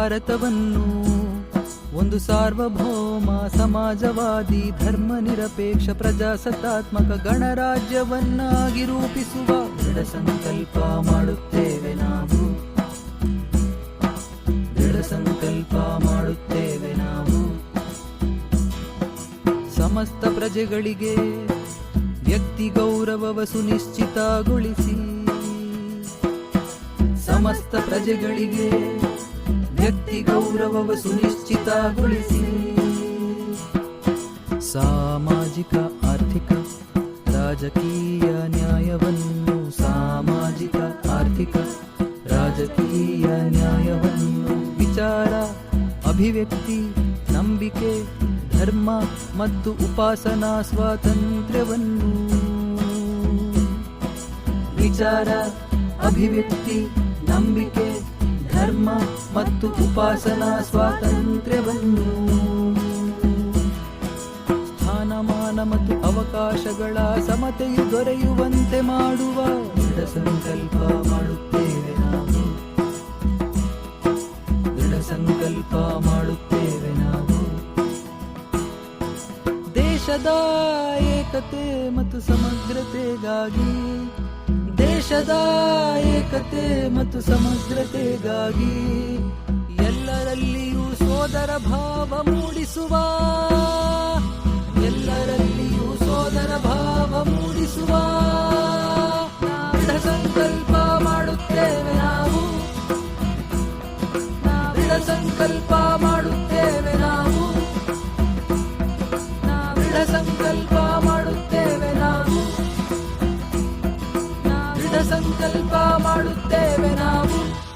ಭಾರತವನ್ನು ಒಂದು ಸಾರ್ವಭೌಮ ಸಮಾಜವಾದಿ ಧರ್ಮ ನಿರಪೇಕ್ಷ ಪ್ರಜಾಸತ್ತಾತ್ಮಕ ಗಣರಾಜ್ಯವನ್ನಾಗಿ ರೂಪಿಸುವ ದೃಢ ಸಂಕಲ್ಪ ಮಾಡುತ್ತೇವೆ ನಾವು. ದೃಢ ಸಂಕಲ್ಪ ಮಾಡುತ್ತೇವೆ ನಾವು. ಸಮಸ್ತ ಪ್ರಜೆಗಳಿಗೆ ವ್ಯಕ್ತಿ ಗೌರವವ ಸುನಿಶ್ಚಿತಗೊಳಿಸಿ. ಸಮಸ್ತ ಪ್ರಜೆಗಳಿಗೆ ವ್ಯಕ್ತಿ ಗೌರವವ ಸುನಿಶ್ಚಿತಗೊಳಿಸಿ. ಸಾಮಾಜಿಕ, ಆರ್ಥಿಕ, ರಾಜಕೀಯ ನ್ಯಾಯವನ್ನು, ಸಾಮಾಜಿಕ, ಆರ್ಥಿಕ, ರಾಜಕೀಯ ನ್ಯಾಯವನ್ನು, ವಿಚಾರ, ಅಭಿವ್ಯಕ್ತಿ, ನಂಬಿಕೆ, ಧರ್ಮ ಮತ್ತು ಉಪಾಸನಾ ಸ್ವಾತಂತ್ರ್ಯವನ್ನು. ವಿಚಾರ, ಅಭಿವ್ಯಕ್ತಿ ಮತ್ತು ಉಪಾಸನಾ ಸ್ವಾತಂತ್ರ್ಯವನ್ನು. ಸ್ಥಾನಮಾನ ಮತ್ತು ಅವಕಾಶಗಳ ಸಮತೆಯು ದೊರೆಯುವಂತೆ ಮಾಡುವ ದೃಢ ಸಂಕಲ್ಪ ಮಾಡುತ್ತೇವೆ ನಾವು. ದೃಢ ಸಂಕಲ್ಪ ಮಾಡುತ್ತೇವೆ ನಾವು. ದೇಶದ ಏಕತೆ ಮತ್ತು ಸಮಗ್ರತೆಗಾಗಿ, ದೇಶದ ಏಕತೆ ಮತ್ತು ಸಮಗ್ರತೆಗಾಗಿ ಸೋದರ ಭಾವ ಮೂಡಿಸುವ, ಎಲ್ಲರಲ್ಲಿಯೂ ಸೋದರ ಭಾವ ಮೂಡಿಸುವ. ಸಂಕಲ್ಪ ಮಾಡುತ್ತೇವೆ ನಾವು. ದೃಢ ಸಂಕಲ್ಪ ಮಾಡುತ್ತೇವೆ ನಾವು. ದೃಢ ಸಂಕಲ್ಪ ಮಾಡುತ್ತೇವೆ ನಾವು. ದೃಢ ಸಂಕಲ್ಪ ಮಾಡುತ್ತೇವೆ ನಾವು.